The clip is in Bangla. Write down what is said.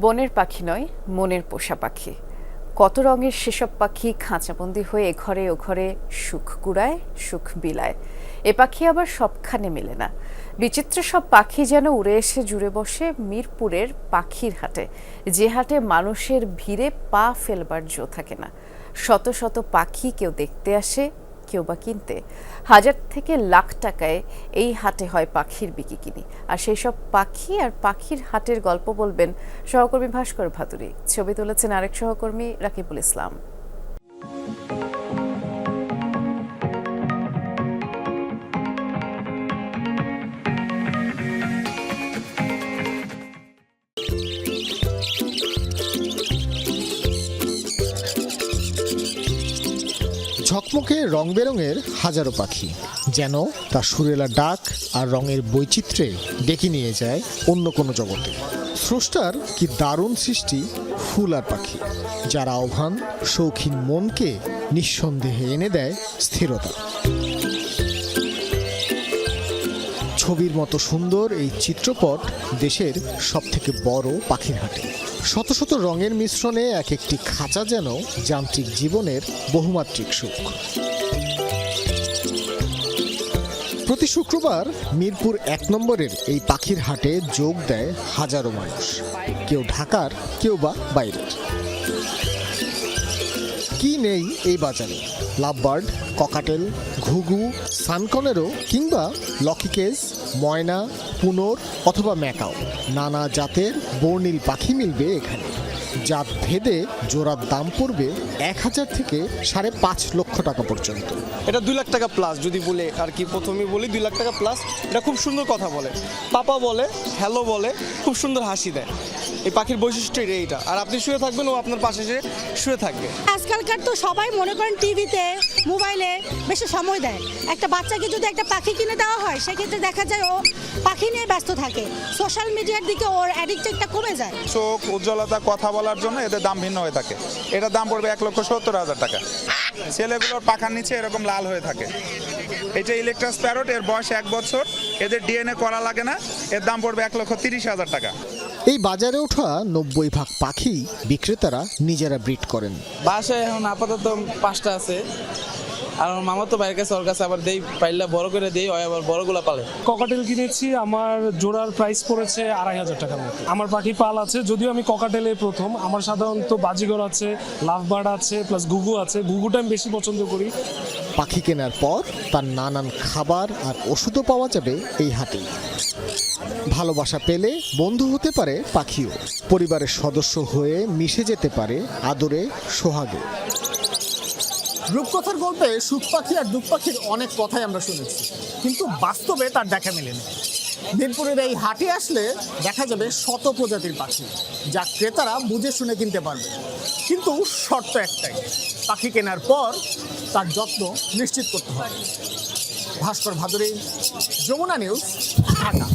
বনের পাখি নয়, মনের পোষা পাখি। কত রঙের সেসব পাখি খাঁচাবন্দি হয়ে ঘরে ও ঘরে সুখ কুড়ায়, সুখ বিলায়। এ পাখি আবার সবখানে মেলে না। বিচিত্র সব পাখি যেন উড়ে এসে জুড়ে বসে মিরপুরের পাখির হাটে। যে হাটে মানুষের ভিড়ে পা ফেলবার জো থাকে না। শত শত পাখি কেউ দেখতে আসে কেউ বা কিনতে। হাজার থেকে লাখ টাকায় এই হাটে হয় পাখির বিকিকিনি আর সেই সব পাখি আর পাখির হাটের গল্প বলবেন সহকর্মী ভাস্কর ভাতুরি ছবি তুলেছেন আরেক সহকর্মী রাকিবুল ইসলাম। ঝকমকে রং বেরঙের হাজারো পাখি, যেন তা সুরেলা ডাক আর রঙের বৈচিত্র্যে ডেকে নিয়ে যায় অন্য কোনো জগতে। স্রষ্টার কি দারুণ সৃষ্টি ফুল আর পাখি, যার আহ্বান শৌখিন মনকে নিঃসন্দেহে এনে দেয় স্থিরতা। ছবির মতো সুন্দর এই চিত্রপট দেশের সবথেকে বড় পাখির হাটে। শত শত রঙের মিশ্রণে এক একটি খাঁচা যেন যান্ত্রিক জীবনের বহুমাত্রিক সুখ। প্রতি শুক্রবার মিরপুর এক নম্বরের এই পাখির হাটে যোগ দেয় হাজারো মানুষ। কেউ ঢাকার, কেউ বা বাইরের। কি নেই এই বাজারে? লাভবার্ড, ককাটেল, ঘুঘু, সানকনেরও কিংবা লকিকেজ ময়না, পুনর অথবা ম্যাকাও। নানা জাতের বর্ণিল পাখি মিলবে এখানে। জাত ভেদে জোড়ার দাম পড়বে এক হাজার থেকে সাড়ে পাঁচ লক্ষ টাকা পর্যন্ত। এটা দুই লাখ টাকা প্লাস যদি বলে, আর কি প্রথমে বলি, দুই লাখ টাকা প্লাস এটা খুব সুন্দর কথা বলে। পাপা বলে, হ্যালো বলে, খুব সুন্দর হাসি দেয়। এই পাখির বৈশিষ্ট্য এইটা আর আপনি শুয়ে থাকবেন ও আপনার পাশে এসে শুয়ে থাকবে। আজকালকার তো সবাই মনে করেন টিভিতে মোবাইলে বেশি সময় দেয়। একটা বাচ্চাকে যদি একটা পাখি কিনে দেওয়া হয় সেক্ষেত্রে দেখা যায় ও পাখি নিয়ে ব্যস্ত থাকে। সোশ্যাল মিডিয়ার দিকে ওর অ্যাডিক্টেডটা কমে যায়। চোখ উজ্জ্বলতা কথা বলার জন্য এদের দাম ভিন্ন হয়ে থাকে। এটার দাম পড়বে এক লক্ষ সত্তর হাজার টাকা। ছেলেগুলোর পাখার নিচে এরকম লাল হয়ে থাকে। এটা ইলেকট্রাস প্যারট এর বয়স এক বছর। এদের ডিএনএ করা লাগে না। এর দাম পড়বে এক লক্ষ তিরিশ হাজার টাকা। এই বাজারে ওঠা নব্বই ভাগ পাখি বিক্রেতারা নিজেরা ব্রিড করেন। বাসায় এখন আপাতত পাঁচটা আছে। আর আমার মামা তো বাইরের কাছে ওর কাছে আবার দেই পাইলা বড় করে দেই ওই আবার বড়গুলা পালে। ককাটেল কিনেছি আমার জোড়ার প্রাইস পড়েছে আড়াই হাজার টাকার মতো। আমার পাখি পাল আছে যদিও আমি ককাটেলে প্রথম। আমার সাধারণত বাজিগর আছে লাভবার্ড আছে প্লাস গুগু আছে। গুগুটা আমি বেশি পছন্দ করি। পাখি কেনার পর তার নানান খাবার আর ওষুধও পাওয়া যাবে এই হাটেই। ভালোবাসা পেলে বন্ধু হতে পারে পাখিও। পরিবারের সদস্য হয়ে মিশে যেতে পারে আদরে সোহাগে। রূপকথার গল্পে সুখ পাখি আর দুঃখ পাখির অনেক কথাই আমরা শুনেছি, কিন্তু বাস্তবে তার দেখা মেলেনি মিরপুরের এই হাটে আসলে দেখা যাবে শত প্রজাতির পাখি, যা ক্রেতারা বুঝে শুনে কিনতে পারবে। কিন্তু শর্ত একটাই, পাখি কেনার পর তার যত্ন নিশ্চিত করতে হবে। ভাস্কর ভাদুরী, যমুনা নিউজ, ঢাকা।